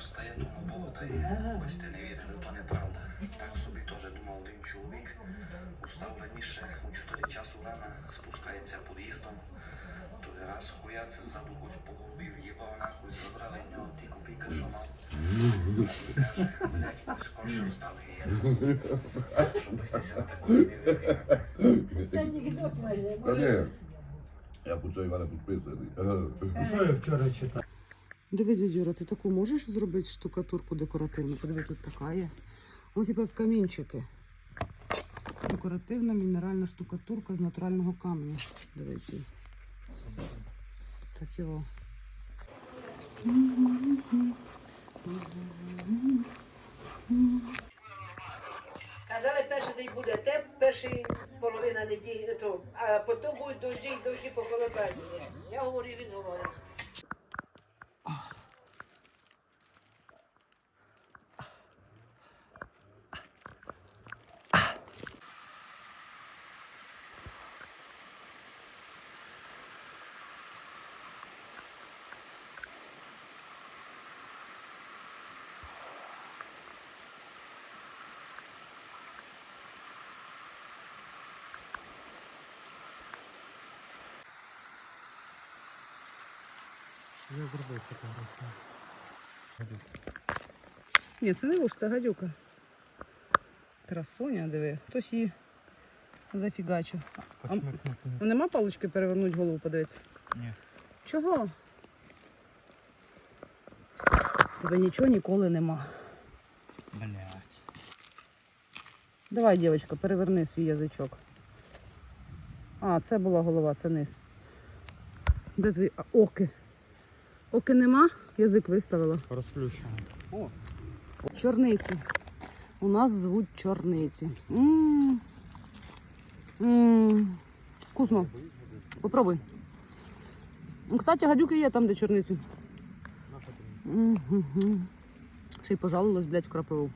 стає, тому дає. Ось ти не вірили, то неправда. Так собі теж думав один чоловік. Устав раніше, у 4 часу рано, спускається під'їздом. Той раз хуяц ззаду когось по голові в'їбав нахуй, забрали в нього ті копійки, що мав. Каже, блядь, скорше став геєм. Щоб ти на таку не вірив. Це анекдот майже. Та. Я по цьому Івана підписаний. Що я вчора читав? Диви, дядюра, ти таку можеш зробити штукатурку декоративну? Подиви, тут така є. Ось типу в камінчики. Декоративна мінеральна штукатурка з натурального каменю. Дивіться. Так його. Казали, перший день буде теп, перший половина неділі, а потім будуть дощі і дощі похолодання. Я говорю, він говорить. Я зробив фотографію. Ні, це не вуж, це гадюка. Красуня, диви. Хтось її зафігачив. А, а нема палички перевернути голову, подивитися? Ні. Чого? Тебе нічого ніколи нема. Блять. Давай, дівчинка, переверни свій язичок. А, це була голова, це низ. Де твої оки? Оки нема, язик виставила. Розплющено. О, Чорниці. У нас звуть чорниці. М. М. Вкусно. Попробуй. Кстати, гадюки є там, де чорниці. Ще й пожалувалась, блядь, в крапиву.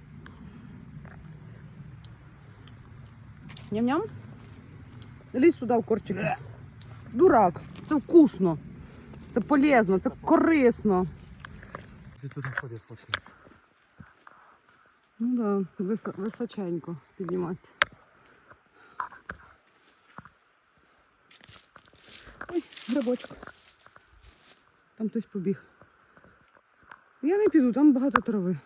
Ням-ням. Лізь туди в корчики. Дурак. Це вкусно. Це полезно, це корисно. ти туди ходять хоче. Ну да, вис- височенько підніматися. Ой, грибочок. Там хтось побіг. Я не піду, там багато трави.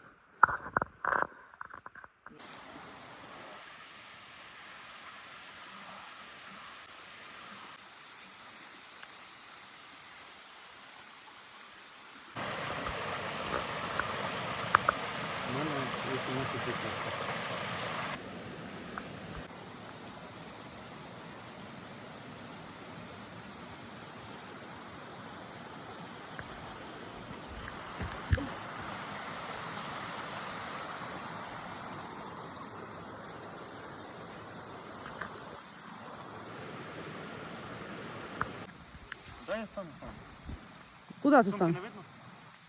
У мене 18 тисяч. Да, я стану там. Куди ти Сумки видно?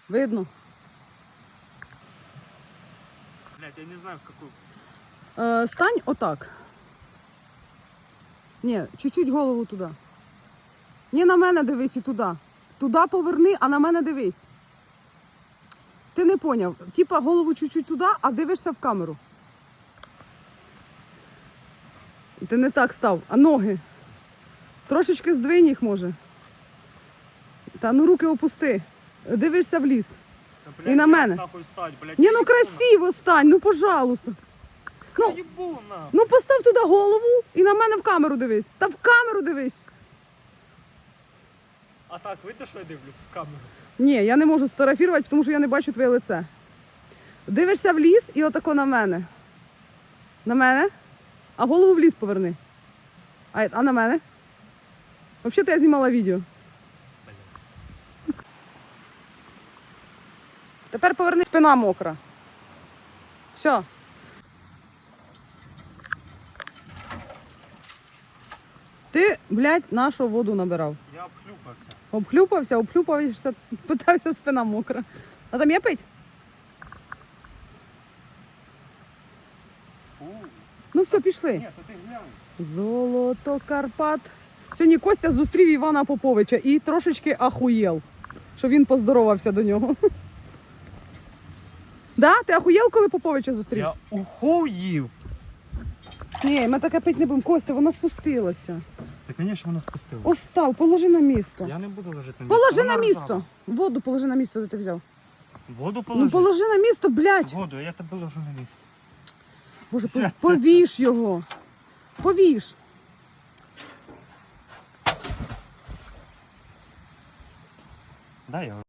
Видно. Блять, я не знаю в какую. Е, стань отак. Ні, чуть-чуть голову туди. Ні, на мене дивись і туди. Туди поверни, а на мене дивись. Ти не поняв. Типа голову чуть-чуть туди, а дивишся в камеру. Ти не так став, а ноги. Трошечки здвинь їх може. Та ну руки опусти. Дивишся в ліс. І на мене. Нахуй стать, блять. Ні, ну красиво стань, ну пожалуйста. Ну, Ну, їбу нахуй. Ну постав туди голову і на мене в камеру дивись. Та в камеру дивись. А так, видно, що я дивлюсь в камеру? Ні, я не можу сфотографувати, тому що я не бачу твоє лице. Дивишся в ліс і отако на мене. На мене. А голову в ліс поверни. А, а на мене? Взагалі я знімала відео. Тепер поверни спина мокра. Все. Ти, блядь, нашу воду набирав. Я обхлюпався. Обхлюпався, обхлюпався, питався спина мокра. А там є пить? Фу. Ну все, пішли. Ні, то ти глянь. Золото Карпат. Сьогодні Костя зустрів Івана Поповича і трошечки ахуєл, що він поздоровався до нього. Да? Ти ахуєл, коли Поповича зустрів? Я ухуїв. Ні, ми таке пить не будемо. Костя, вона спустилася. Та, звісно, вона спустила. Остав, положи на місто. Я не буду ложити на місце. Положи вона на місто. рзава. Воду положи на місто, де ти взяв. Воду положи. Ну положи на місто, блядь. Воду, я тебе ложу на місце. Боже, Це- по- це- повіш його. Повіш. Да, я.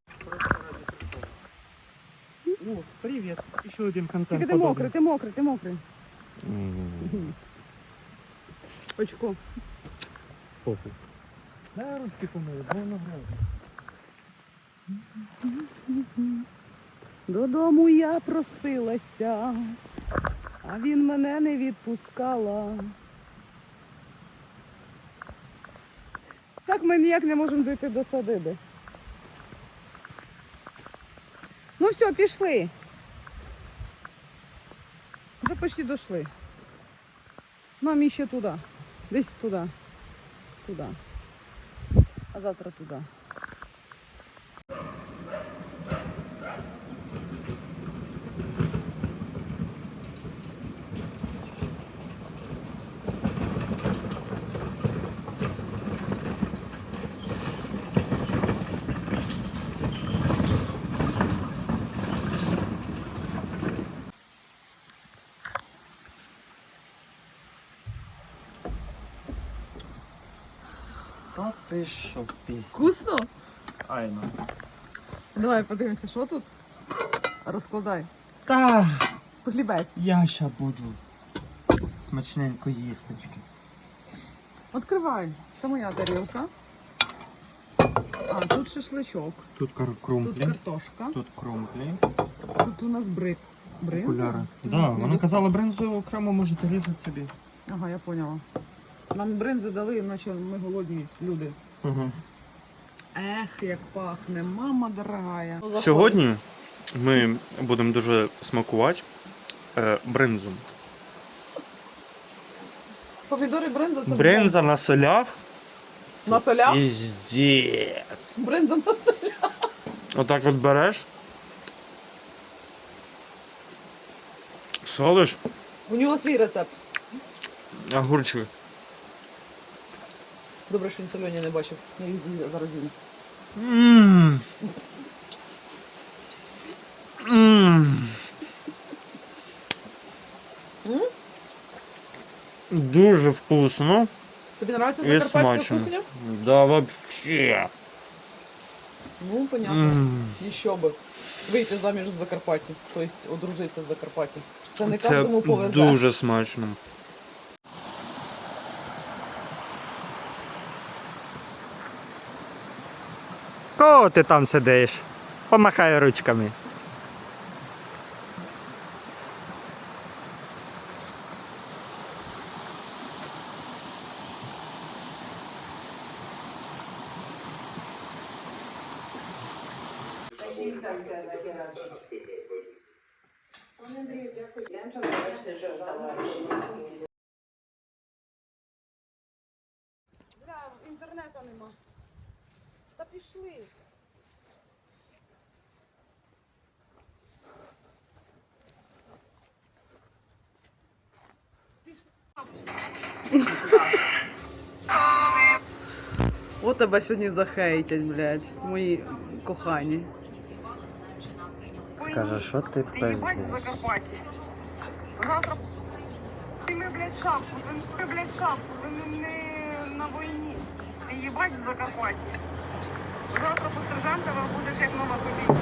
О, привіт. Ще один контент. Тільки ти мокрий, ти мокрий, ти мокрий. Очко. Похуй. Да, ручки помили, бо воно грає. Додому я просилася, а він мене не відпускала. Так ми ніяк не можемо дійти до садиби. Ну все, пішли. Вже почти дійшли. Нам іще туди. Десь туди. Туди. А завтра туди. Та ти що, пісня? Вкусно? Айно. Давай подивимося, що тут. Розкладай. Та, Хлібець. я ща буду смачненько їсточки. Відкривай. Це моя тарілка. А, тут шашличок, Тут кар- тут картошка, тут крумплі, тут у нас брик. Бринза? окуляри. Да, вона казала бринзу окремо можете різати собі. Ага, я поняла. Нам бринзи дали, наче ми голодні люди. Угу. Ех, як пахне, мама дорогая. Сьогодні ми будемо дуже смакувати е, бринзу. Помідори бринза це Бринза на солях. На солях? Пізді. Бринза на солях. Отак от береш. Солиш У нього свій рецепт. огурчик. Добре, що він сольоні не бачив. Я їх з'їм- зараз. Мм. Дуже вкусно Тобі подобається і закарпатська смачно. кухня? Да, вообще. Ну, понятно. Мм. Еще би. Вийти заміж в Закарпатті, тобто одружитися в Закарпатті. Це не Це кожному повезе. дуже смачно. Кого ти там сидиш? Помахай ручками. Інтернету пішли. От тебе сьогодні захейтять, блядь, мої кохані. Скажи, що ти Ебать в Закарпатті. Завтра ти ми, блядь, шапку, ти ми, блядь, шапку, ти не, не на війні. Ти їбать в Закарпатті. З острову сержанта вам буде ще як нова копійка.